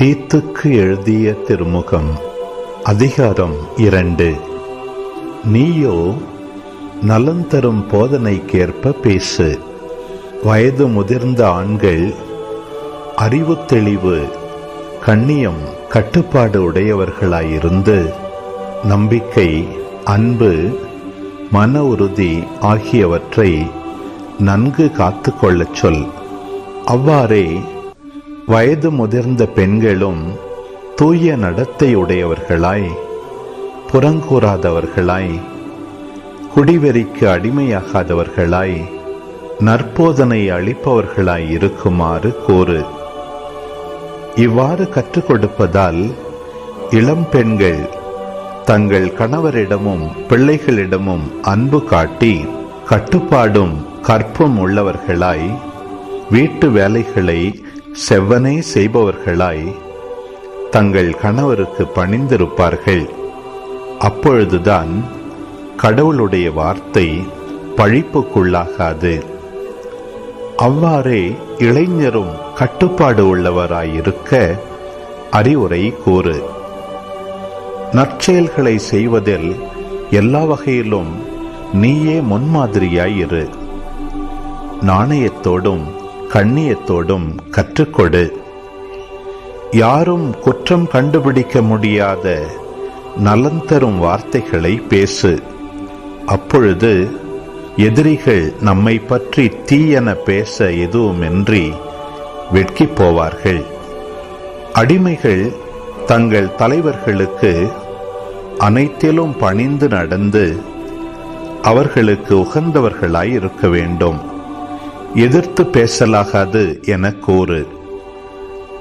தீத்துக்கு எழுதிய திருமுகம் அதிகாரம் இரண்டு. நீயோ நலன் தரும் போதனைக்கேற்ப பேசு. வயது முதிர்ந்த ஆண்கள் அறிவு தெளிவு கண்ணியம் கட்டுப்பாடு உடையவர்களாயிருந்து நம்பிக்கை அன்பு மன உறுதி ஆகியவற்றை நன்கு காத்துக்கொள்ளச் சொல். அவ்வாறே வயது முதிர்ந்த பெண்களும் தூய நடத்தையுடையவர்களாய் புறங்கூறாதவர்களாய் குடிவெறிக்கு அடிமையாகாதவர்களாய் நற்போதனை அளிப்பவர்களாய் இருக்குமாறு கூறு. இவ்வாறு கற்றுக் கொடுப்பதால் இளம் பெண்கள் தங்கள் கணவரிடமும் பிள்ளைகளிடமும் அன்பு காட்டி கட்டுப்பாடும் கற்பும் உள்ளவர்களாய் வீட்டு வேலைகளை செவ்வனே செய்பவர்களாய் தங்கள் கணவருக்கு பணிந்திருப்பார்கள். அப்பொழுதுதான் கடவுளுடைய வார்த்தை பழிப்புக்குள்ளாகாது. அவ்வாறே இளைஞரும் கட்டுப்பாடு உள்ளவராயிருக்க அறிவுரை கூறு. நற்செயல்களை செய்வதில் எல்லா வகையிலும் நீயே முன்மாதிரியாயிரு. நாணயத்தோடும் கண்ணியத்தோடும் கற்றுக்கொடு. யாரும் குற்றம் கண்டுபிடிக்க முடியாத நலன் தரும் வார்த்தைகளை பேசு. அப்பொழுது எதிரிகள் நம்மை பற்றி தீயென பேச எதுவுமின்றி வெட்கிப் போவார்கள். அடிமைகள் தங்கள் தலைவர்களுக்கு அனைத்திலும் பணிந்து நடந்து அவர்களுக்கு உகந்தவர்களாய் இருக்க வேண்டும். எதிர்த்து பேசலாகாது என கூறு.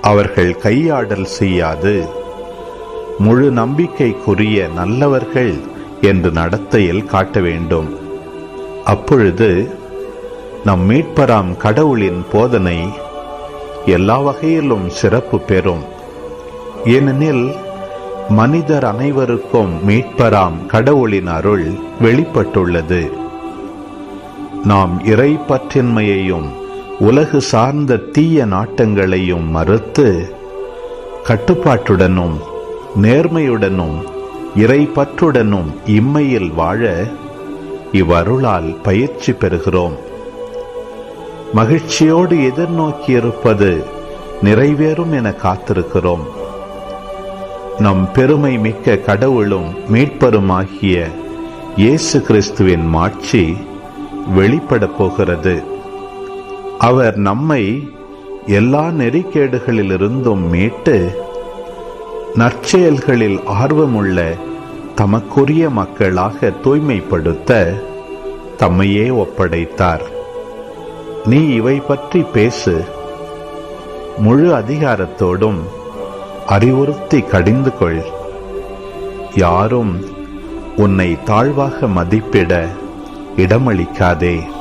அவர்கள் கையாடல் செய்யாது. முழு நம்பிக்கைக்குரிய நல்லவர்கள் என்று நடத்தையில் காட்ட வேண்டும். அப்பொழுது நம் மீட்பராம் கடவுளின் போதனை எல்லா வகையிலும் சிறப்பு பெறும். ஏனெனில் மனிதர் அனைவருக்கும் மீட்பராம் கடவுளின் அருள் வெளிப்பட்டுள்ளது. நாம் இறை பற்றின்மையையும் உலகு சார்ந்த தீய நாட்டங்களையும் மறுத்து கட்டுப்பாட்டுடனும் நேர்மையுடனும் இறைபற்றுடனும் இம்மையில் வாழ இவ்வருளால் பயிற்சி பெறுகிறோம். மகிழ்ச்சியோடு எதிர்நோக்கியிருப்பது நிறைவேறும் என காத்திருக்கிறோம். நம் பெருமை மிக்க கடவுளும் மீட்பருமாகிய இயேசு கிறிஸ்துவின் மாட்சி வெளிப்படப் போகிறது. அவர் நம்மை எல்லா நெறிக்கேடுகளிலிருந்தும் மீட்டு நற்செயல்களில் ஆர்வமுள்ள தமக்குரிய மக்களாக தூய்மைப்படுத்த தம்மையே ஒப்படைத்தார். நீ இவை பற்றி பேசு. முழு அதிகாரத்தோடும் அறிவுறுத்தி கடிந்து கொள். யாரும் உன்னை தாழ்வாக மதிப்பிட இடமளிக்காதே.